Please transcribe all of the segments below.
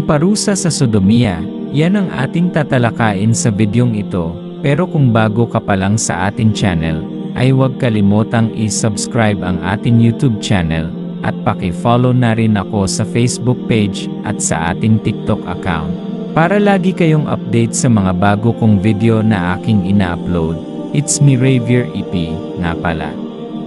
Ang parusa sa sodomia, yan ang ating tatalakayin sa videong ito, pero kung bago ka pa lang sa ating channel, ay huwag kalimotang i-subscribe ang ating YouTube channel, at paki-follow na rin ako sa Facebook page at sa ating TikTok account. Para lagi kayong update sa mga bago kong video na aking ina-upload, it's me Ravier EP, nga pala.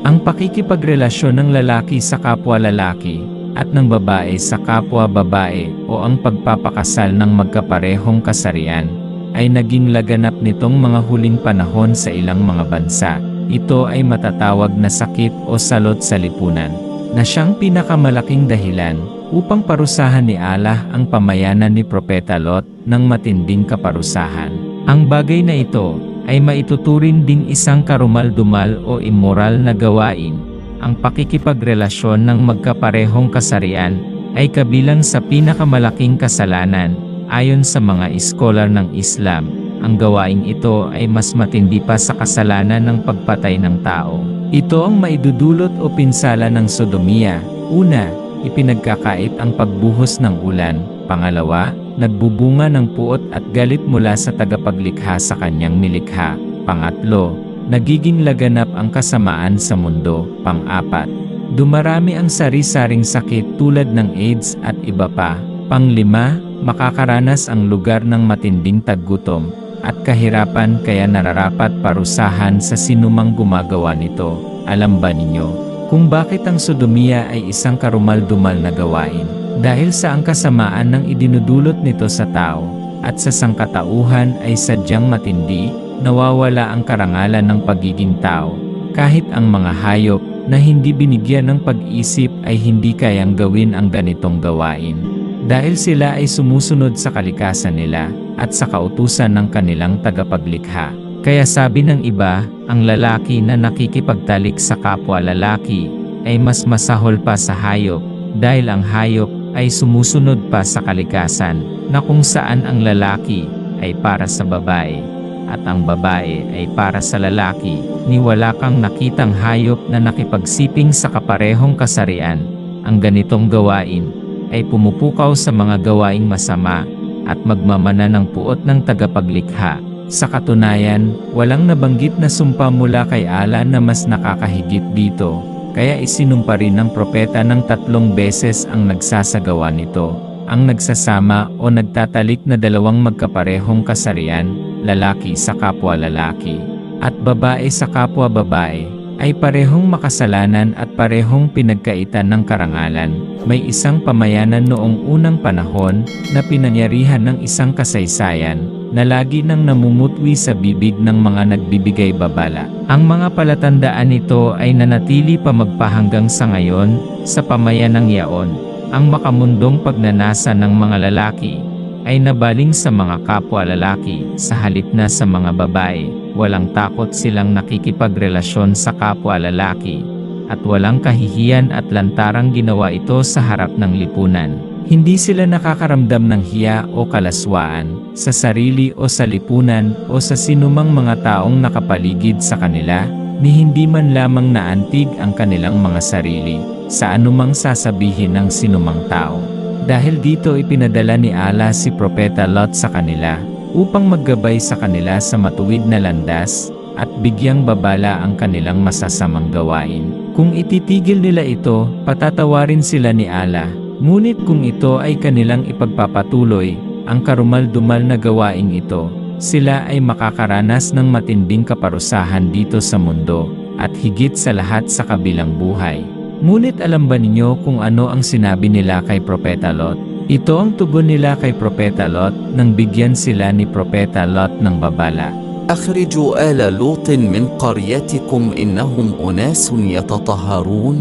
Ang pakikipagrelasyon ng lalaki sa kapwa lalaki, at ng babae sa kapwa babae o ang pagpapakasal ng magkaparehong kasarian, ay naging laganap nitong mga huling panahon sa ilang mga bansa. Ito ay matatawag na sakit o salot sa lipunan, na siyang pinakamalaking dahilan upang parusahan ni Allah ang pamayanan ni Propeta Lot ng matinding kaparusahan. Ang bagay na ito ay maituturing ding isang karumal-dumal o immoral na gawain. Ang pakikipagrelasyon ng magkaparehong kasarian ay kabilang sa pinakamalaking kasalanan ayon sa mga iskolar ng Islam. Ang gawaing ito ay mas matindi pa sa kasalanan ng pagpatay ng tao. Ito ang maidudulot o pinsala ng sodomia. Una, ipinagkakait ang pagbuhos ng ulan. Pangalawa, nagbubunga ng puot at galit mula sa tagapaglikha sa kanyang nilikha. Pangatlo, nagiging laganap ang kasamaan sa mundo. Pang-apat, dumarami ang sari-saring sakit tulad ng AIDS at iba pa. Panglima, makakaranas ang lugar ng matinding taggutom at kahirapan kaya nararapat parusahan sa sinumang gumagawa nito. Alam ba ninyo kung bakit ang sodomia ay isang karumal-dumal na gawain? Dahil sa ang kasamaan ng idinudulot nito sa tao at sa sangkatauhan ay sadyang matindi, nawawala ang karangalan ng pagiging tao. Kahit ang mga hayop na hindi binigyan ng pag-isip ay hindi kayang gawin ang ganitong gawain. Dahil sila ay sumusunod sa kalikasan nila at sa kautusan ng kanilang tagapaglikha. Kaya sabi ng iba, ang lalaki na nakikipagtalik sa kapwa lalaki ay mas masahol pa sa hayop dahil ang hayop ay sumusunod pa sa kalikasan na kung saan ang lalaki ay para sa babae at ang babae ay para sa lalaki, ni wala kang nakitang hayop na nakipagsiping sa kaparehong kasarian. Ang ganitong gawain ay pumupukaw sa mga gawaing masama at magmamana ng puot ng tagapaglikha. Sa katunayan, walang nabanggit na sumpa mula kay Allah na mas nakakahigit dito, kaya isinumpa rin ng propeta ng tatlong beses ang nagsasagawa nito. Ang nagsasama o nagtatalik na dalawang magkaparehong kasarian, lalaki sa kapwa lalaki, at babae sa kapwa babae, ay parehong makasalanan at parehong pinagkaitan ng karangalan. May isang pamayanan noong unang panahon na pinanyarihan ng isang kasaysayan na lagi nang namumutwi sa bibig ng mga nagbibigay babala. Ang mga palatandaan nito ay nanatili pa magpahanggang sa ngayon sa pamayanang yaon. Ang makamundong pagnanasa ng mga lalaki ay nabaling sa mga kapwa lalaki sa halip na sa mga babae. Walang takot silang nakikipagrelasyon sa kapwa lalaki at walang kahihiyan at lantarang ginawa ito sa harap ng lipunan. Hindi sila nakakaramdam ng hiya o kalaswaan sa sarili o sa lipunan o sa sinumang mga taong nakapaligid sa kanila, ni hindi man lamang naantig ang kanilang mga sarili sa anumang sasabihin ng sinumang tao. Dahil dito ipinadala ni Allah si Propeta Lot sa kanila upang maggabay sa kanila sa matuwid na landas at bigyang babala ang kanilang masasamang gawain. Kung ititigil nila ito, patatawarin sila ni Allah. Ngunit kung ito ay kanilang ipagpapatuloy, ang karumal-dumal na gawain ito, sila ay makakaranas ng matinding kaparusahan dito sa mundo, at higit sa lahat sa kabilang buhay. Ngunit alam ba ninyo kung ano ang sinabi nila kay Propeta Lot? Ito ang tugon nila kay Propeta Lot nang bigyan sila ni Propeta Lot ng babala. أخرجوا آل لوط من قريتكم إنهم أناس يتطهرون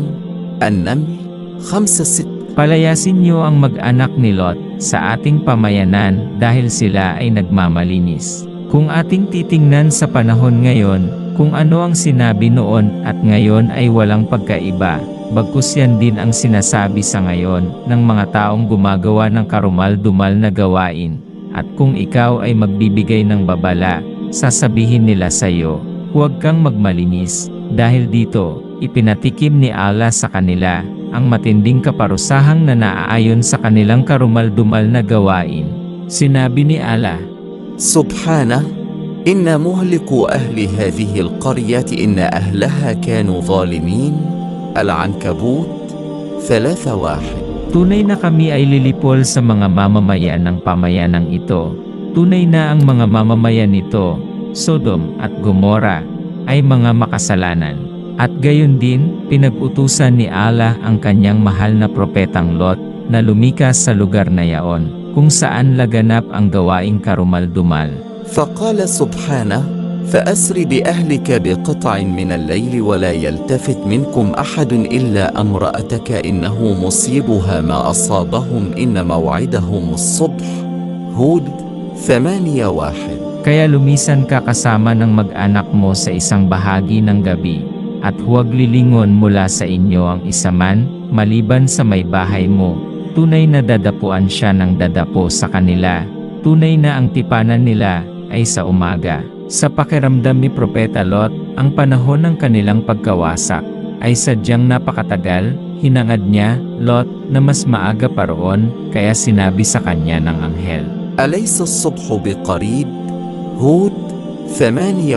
النمل خمسة ست Palayasin niyo ang mag-anak ni Lot sa ating pamayanan dahil sila ay nagmamalinis. Kung ating titingnan sa panahon ngayon, kung ano ang sinabi noon at ngayon ay walang pagkaiba, bagkus yan din ang sinasabi sa ngayon ng mga taong gumagawa ng karumal-dumal na gawain. At kung ikaw ay magbibigay ng babala, sasabihin nila sa iyo, huwag kang magmalinis, dahil dito, ipinatikim ni Allah sa kanila, ang matinding kaparusahang na naaayon sa kanilang karumal-dumal na gawain. Sinabi ni Allah, سبحانه إن مهلك أهل هذه القرية إن أهلها كانوا ظالمين Al-Ankabut 3.1 Tunay na kami ay lilipol sa mga mamamayan ng pamayanang ito. Tunay na ang mga mamamayan nito, Sodom at Gomora, ay mga makasalanan. At gayon din, pinag-utusan ni Allah ang kanyang mahal na propetang Lot na lumikas sa lugar na yaon, kung saan laganap ang gawaing karumal-dumal. Faqala subhanahu فأسر بأهلك بقطع من الليل ولا يلتفت منكم أحد إلا امرأتك إنه مصيبها ما أصابهم إن موعدهم الصبح هود ثمانية واحد Kaya lumisan ka kasama ng mag-anak mo sa isang bahagi ng gabi, at huwag lilingon mula sa inyo ang isa man, maliban sa may bahay mo. Tunay na dadapuan siya ng dadapo sa kanila. Tunay na ang tipanan nila ay sa umaga. Sa pakiramdam ni Propeta Lot, ang panahon ng kanilang pagkawasak ay sadyang napakatagal, hinangad niya, Lot, na mas maaga pa roon, kaya sinabi sa kanya ng anghel. Alaysa subhu biqarib, Hud 8.1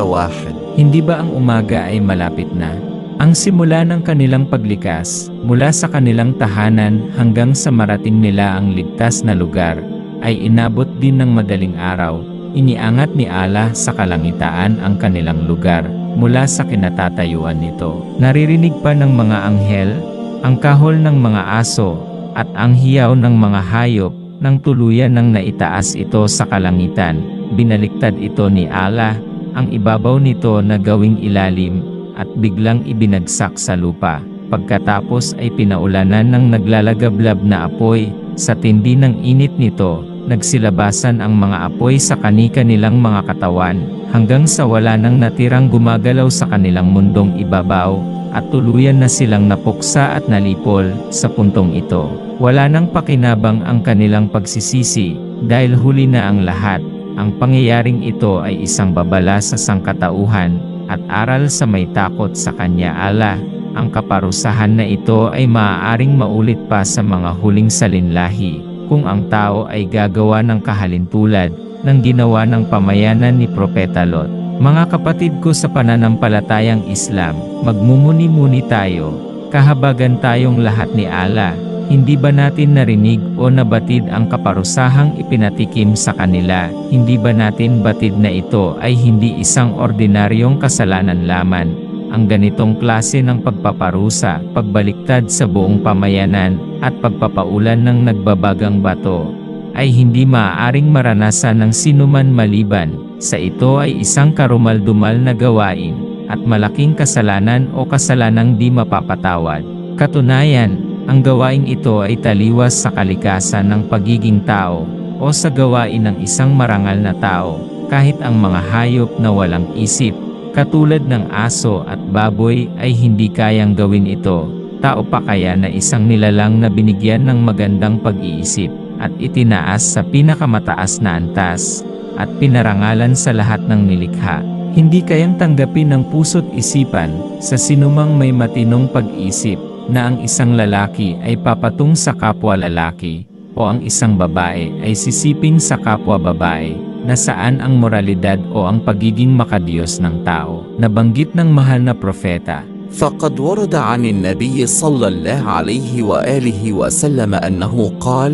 Hindi ba ang umaga ay malapit na? Ang simula ng kanilang paglikas, mula sa kanilang tahanan hanggang sa marating nila ang ligtas na lugar, ay inabot din ng madaling araw, Iniangat ni Allah sa kalangitaan ang kanilang lugar mula sa kinatatayuan nito. Naririnig pa ng mga anghel, ang kahol ng mga aso, at ang hiyaw ng mga hayop, nang tuluyan ng naitaas ito sa kalangitan. Binaliktad ito ni Allah, ang ibabaw nito na gawing ilalim, at biglang ibinagsak sa lupa. Pagkatapos ay pinaulanan ng naglalagablab na apoy, sa tindi ng init nito, nagsilabasan ang mga apoy sa kani-kanilang mga katawan, hanggang sa wala nang natirang gumagalaw sa kanilang mundong ibabaw, at tuluyan na silang napuksa at nalipol sa puntong ito. Wala nang pakinabang ang kanilang pagsisisi, dahil huli na ang lahat. Ang pangyayaring ito ay isang babala sa sangkatauhan, at aral sa may takot sa kanya ala. Ang kaparusahan na ito ay maaaring maulit pa sa mga huling salinlahi, kung ang tao ay gagawa ng kahalintulad ng ginawa ng pamayanan ni Propeta Lot. Mga kapatid ko sa pananampalatayang Islam, magmumuni-muni tayo, kahabagan tayong lahat ni Allah, hindi ba natin narinig o nabatid ang kaparusahang ipinatikim sa kanila? Hindi ba natin batid na ito ay hindi isang ordinaryong kasalanan laman? Ang ganitong klase ng pagpaparusa, pagbaliktad sa buong pamayanan, at pagpapaulan ng nagbabagang bato, ay hindi maaaring maranasan ng sinuman maliban, sa ito ay isang karumal-dumal na gawain, at malaking kasalanan o kasalanang di mapapatawad. Katunayan, ang gawain ito ay taliwas sa kalikasan ng pagiging tao, o sa gawain ng isang marangal na tao, kahit ang mga hayop na walang isip, katulad ng aso at baboy ay hindi kayang gawin ito, tao pa kaya na isang nilalang na binigyan ng magandang pag-iisip, at itinaas sa pinakamataas na antas, at pinarangalan sa lahat ng nilikha. Hindi kayang tanggapin ng puso't isipan, sa sinumang may matinong pag-isip, na ang isang lalaki ay papatung sa kapwa lalaki, o ang isang babae ay sisiping sa kapwa babae, na saan ang moralidad o ang pagiging makadiyos ng tao. Nabanggit ng mahal na propeta, فقد ورد عن النبي صلى الله عليه وآله وسلم أنه قال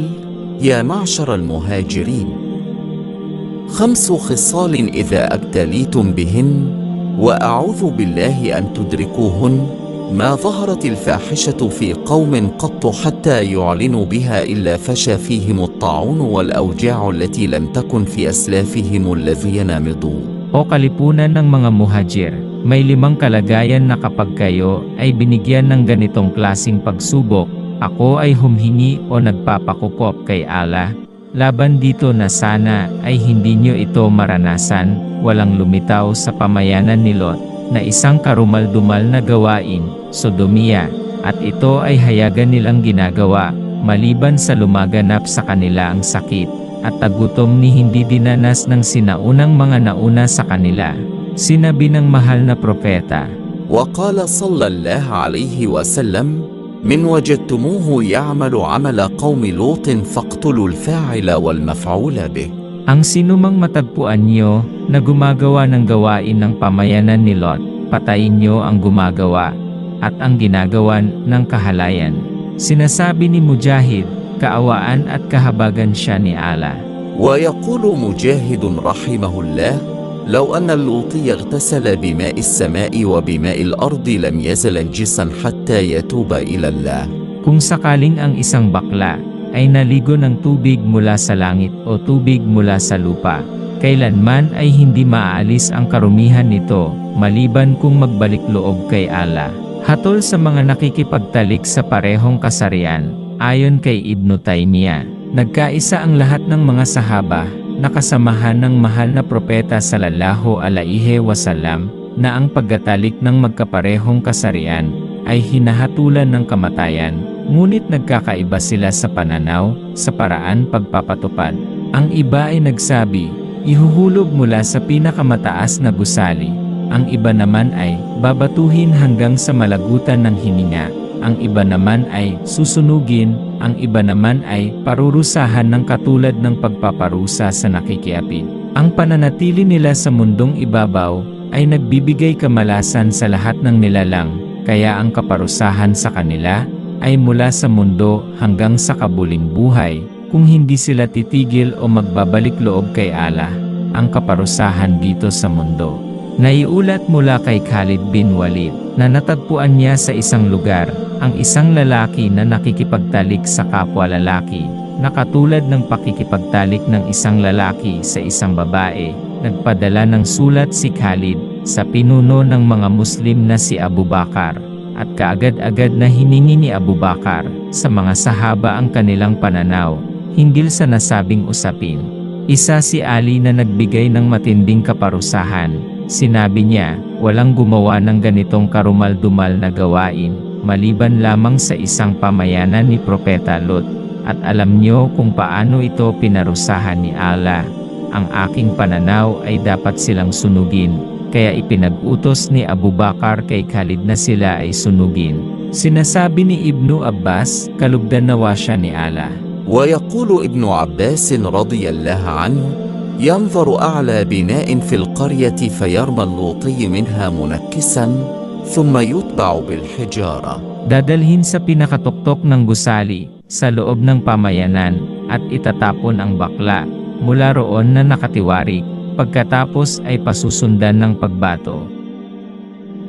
يا معشر المهاجرين خمس خصال إذا ابتليتم بهن وأعوذ بالله أن تدركوهن ما ظهرت الفاحشة في قوم قط حتى يعلنوا بها إلا فشى فيهم الطاعون والأوجاع التي لم تكن في أسلافهم الذين مضوا O kalipunan ng mga muhajir, may limang kalagayan na kapag kayo ay binigyan ng ganitong klasing pagsubok, ako ay humhingi o nagpapakupop kay Allah, laban dito na sana ay hindi nyo ito maranasan, walang lumitaw sa pamayanan ni Lot, na isang karumal-dumal na gawain, sodomia, at ito ay hayagan nilang ginagawa, maliban sa lumaganap sa kanila ang sakit at tagutom ni hindi dinanas ng sinaunang mga nauna sa kanila. Sinabi ng mahal na propeta, وقال صلى الله عليه وسلم من وجدتموه يعمل عمل قوم لوط فاقتلوا الفاعل والمفعول به Ang sinumang matagpuan niyo na gumagawa ng gawain ng pamayanan ni Lot, patayin niyo ang gumagawa at ang ginagawa ng kahalayan. Sinasabi ni Mujahid, kaawaan at kahabagan siya ni Allah. ويقول مجاهد رحمه الله لو أن اللوطي اغتسل بماء السماء وبماء الأرض لم يزل نجسا حتى يتوب إلى الله Kung sakaling ang isang bakla ay naligo ng tubig mula sa langit o tubig mula sa lupa, kailanman ay hindi maaalis ang karumihan nito, maliban kung magbalik loob kay Allah. Hatol sa mga nakikipagtalik sa parehong kasarian, ayon kay Ibnu Taymiyah, nagkaisa ang lahat ng mga sahaba, nakasamahan ng mahal na propeta sallallahu alaihi wasallam, na ang paggatalik ng magkaparehong kasarian, ay hinahatulan ng kamatayan, ngunit nagkakaiba sila sa pananaw, sa paraan pagpapatupad. Ang iba ay nagsabi, ihuhulog mula sa pinakamataas na gusali. Ang iba naman ay, babatuhin hanggang sa malagutan ng hininga. Ang iba naman ay, susunugin. Ang iba naman ay, parurusahan ng katulad ng pagpaparusa sa nakikiapid. Ang pananatili nila sa mundong ibabaw, ay nagbibigay kamalasan sa lahat ng nilalang, kaya ang kaparusahan sa kanila, ay mula sa mundo hanggang sa kabuling buhay, kung hindi sila titigil o magbabalik loob kay Allah, ang kaparusahan dito sa mundo. Naiulat mula kay Khalid bin Walid, na natagpuan niya sa isang lugar, ang isang lalaki na nakikipagtalik sa kapwa lalaki, na katulad ng pakikipagtalik ng isang lalaki sa isang babae, nagpadala ng sulat si Khalid sa pinuno ng mga Muslim na si Abu Bakar, at kaagad-agad na hiningi ni Abu Bakar sa mga sahaba ang kanilang pananaw, hinggil sa nasabing usapin. Isa si Ali na nagbigay ng matinding kaparusahan. Sinabi niya, walang gumawa ng ganitong karumal-dumal na gawain, maliban lamang sa isang pamayanan ni Propeta Lot. At alam niyo kung paano ito pinarusahan ni Allah. Ang aking pananaw ay dapat silang sunugin, kaya ipinag-utos ni Abu Bakar kay Khalid na sila ay sunugin. Sinasabi ni Ibnu Abbas, kalugdan nawa siya ni Allah. ويقول ابن عباس رضي الله عنه ينظر أعلى بناء في القرية فيرمى اللوطي منها منكسا ثم يتبع بالحجارة Dadalhin sa pinakatuktok ng gusali, sa loob ng pamayanan, at itatapon ang bakla, mula roon na nakatiwarik, pagkatapos ay pasusundan ng pagbato.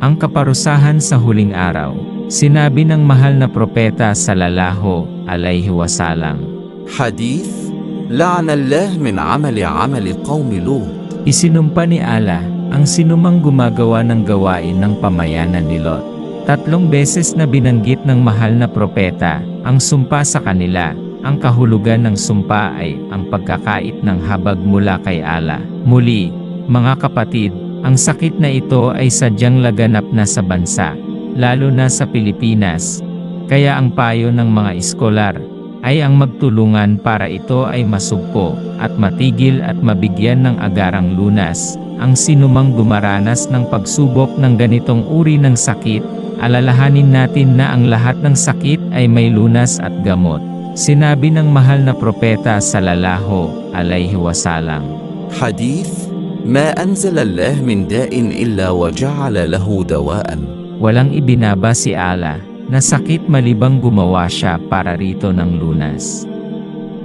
Ang kaparusahan sa huling araw, sinabi ng mahal na propeta sa lalaho, alayhi wasalam. حديث لعن الله من عمل عمل قوم لوط Isinumpa ni Allah, ang sinumang gumagawa ng gawain ng pamayanan ni Lot. Tatlong beses na binanggit ng mahal na propeta, ang sumpa sa kanila, ang kahulugan ng sumpa ay ang pagkakait ng habag mula kay Allah. Muli, mga kapatid, ang sakit na ito ay sadyang laganap na sa bansa, lalo na sa Pilipinas. Kaya ang payo ng mga iskolar, ay ang magtulungan para ito ay masugpo, at matigil at mabigyan ng agarang lunas, ang sinumang dumaranas ng pagsubok ng ganitong uri ng sakit, alalahanin natin na ang lahat ng sakit ay may lunas at gamot. Sinabi ng mahal na propeta sallallahu alayhi wasalam. Hadith, Ma anzala Allah min da'in illa wa ja'ala lahu dawaan. Walang ibinaba si Allah na sakit malibang gumawa siya para rito ng lunas.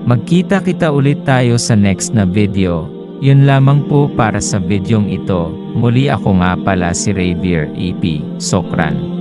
Magkita kita ulit tayo sa next na video. Yun lamang po para sa videong ito. Muli ako nga pala si Ravier EP. Sokran.